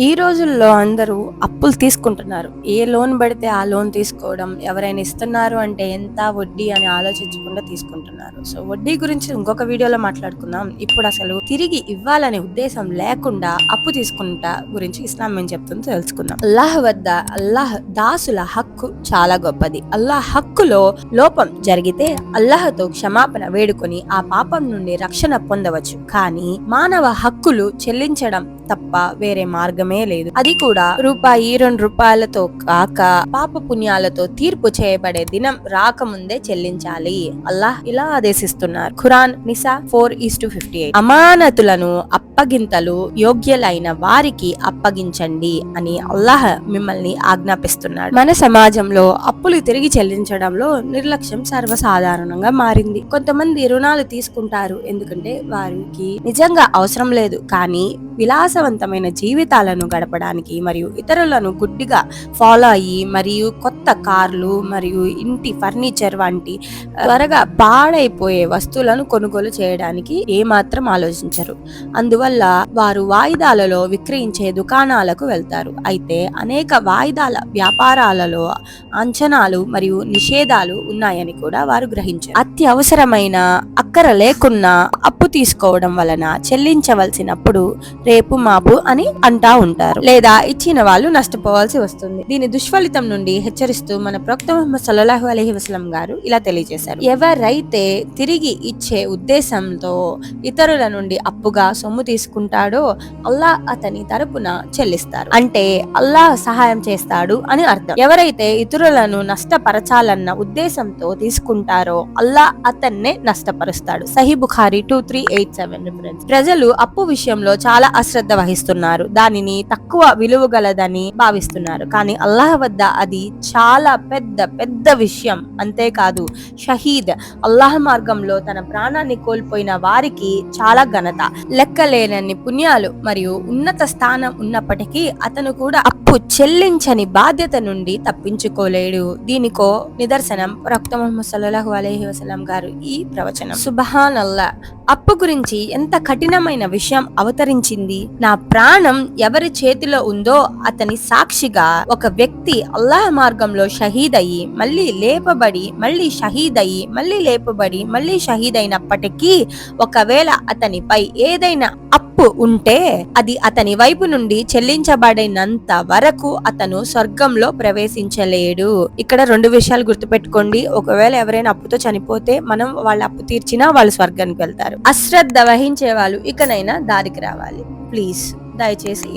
ఈ రోజుల్లో అందరూ అప్పులు తీసుకుంటున్నారు. ఏ లోన్ పడితే ఆ లోన్ తీసుకోవడం ఎవరైనా ఇస్తున్నారు అంటే ఎంత వడ్డీ అని ఆలోచించకుండా తీసుకుంటున్నారు. సో వడ్డీ గురించి ఇంకొక వీడియోలో మాట్లాడుకుందాం. ఇప్పుడు అసలు తిరిగి ఇవ్వాలనే ఉద్దేశం లేకుండా అప్పు తీసుకుంటా గురించి ఇస్లాం ఏం చెప్తుందో తెలుసుకుందాం. అల్లాహ్ వద్ద అల్లాహ్ దాసుల హక్కు చాలా గొప్పది. అల్లాహ్ హక్కులో లోపం జరిగితే అల్లాహతో క్షమాపణ వేడుకొని ఆ పాపం నుండి రక్షణ పొందవచ్చు. కానీ మానవ హక్కులు చెల్లించడం తప్ప వేరే మార్గమే లేదు. అది కూడా రూపాయి రెండు రూపాయలతో కాక పాప పుణ్యాలతో తీర్పు చేయబడే దినం రాకముందే చెల్లించాలి. అల్లాహ్ ఇలా ఆదేశిస్తున్నారు. ఖురాన్ నిసా ఫోర్ ఈస్ టు ఫిఫ్టీ అమానతులను అప్పగింతలు యోగ్యులైన వారికి అప్పగించండి అని అల్లాహ్ మిమ్మల్ని ఆజ్ఞాపిస్తున్నాడు. మన సమాజంలో అప్పులు తిరిగి చెల్లించడంలో నిర్లక్ష్యం సర్వసాధారణంగా మారింది. కొంతమంది రుణాలు తీసుకుంటారు ఎందుకంటే వారికి నిజంగా అవసరం లేదు. కానీ విలాసవంతమైన జీవితాలను గడపడానికి మరియు ఇతరులను గుడ్డిగా ఫాలో అయ్యి మరియు కొత్త కార్లు మరియు ఇంటి ఫర్నిచర్ వంటి త్వరగా పాడైపోయే వస్తువులను కొనుగోలు చేయడానికి ఏమాత్రం ఆలోచించరు. అందువల్ల వారు వాయిదాలలో విక్రయించే దుకాణాలకు వెళ్తారు. అయితే అనేక వాయిదాల వ్యాపారాలలో అంచనాలు మరియు నిషేధాలు ఉన్నాయని కూడా వారు గ్రహించారు. అత్యవసరమైన అక్కర లేకున్నా అప్పు తీసుకోవడం వలన చెల్లించవలసినప్పుడు రేపు మాపు అని అంటా ఉంటారు. లేదా ఇచ్చిన వాళ్ళు నష్టపోవాల్సి వస్తుంది. దీని దుష్ఫలితం నుండి హెచ్చరిస్తూ మన ప్రొక్త ముహమ్మద్ సల్లాహు అలహి వసలం గారు ఇలా తెలియజేశారు. ఎవరైతే తిరిగి ఇచ్చే ఉద్దేశంతో ఇతరుల నుండి అప్పుగా సొమ్ము తీసుకుంటాడో అల్లా అతని తరపున చెల్లిస్తారు. అంటే అల్లాహ్ సహాయం చేస్తాడు అని అర్థం. ఎవరైతే ఇతరులను నష్టపరచాలన్న ఉద్దేశంతో తీసుకుంటారో అల్లా అతన్నే నష్టపరుస్తాడు. సహీ Bukhari two three eight seven reference ప్రజలు అప్పు విషయంలో చాలా అశ్రద్ధ వహిస్తున్నారు. దానిని తక్కువ విలువ గలదని భావిస్తున్నారు. కానీ అల్లాహ్ వద్ద అది చాలా పెద్ద పెద్ద విషయం. అంతేకాదు షహీద్ అల్లాహ్ మార్గంలో తన ప్రాణాన్ని కోల్పోయిన వారికి చాలా ఘనత. లెక్కలేనన్ని పుణ్యాలు మరియు ఉన్నత స్థానం ఉన్నప్పటికీ అతను కూడా అప్పు చెల్లించని బాధ్యత నుండి తప్పించుకోలేడు. దీనికో నిదర్శనం ప్రక్త ముహమ్మద్ సల్లల్లాహు అలహి వసలం గారు ఈ ప్రవచనం. సుబహాన్ అల్లా అప్పు గురించి ఎంత కఠినమైన విషయం అవతరించింది? నా ప్రాణం ఎవరి చేతిలో ఉందో అతని సాక్షిగా ఒక వ్యక్తి అల్లాహ్ మార్గంలో షహీద్ అయ్యి మళ్ళీ లేపబడి మళ్ళీ షహీద్ అయ్యి మళ్ళీ లేపబడి మళ్ళీ షహీద్ అయినప్పటికీ ఒకవేళ అతనిపై ఏదైనా అప్పు ఉంటే అది అతని వైపు నుండి చెల్లించబడినంత వరకు అతను స్వర్గంలో ప్రవేశించలేడు. ఇక్కడ రెండు విషయాలు గుర్తుపెట్టుకోండి. ఒకవేళ ఎవరైనా అప్పుతో చనిపోతే మనం వాళ్ళ అప్పు తీర్చినా వాళ్ళు స్వర్గానికి వెళ్తారు. అశ్రద్ధ వహించే వాళ్ళు ఇకనైనా దారికి రావాలి. ప్లీజ్ దయచేసి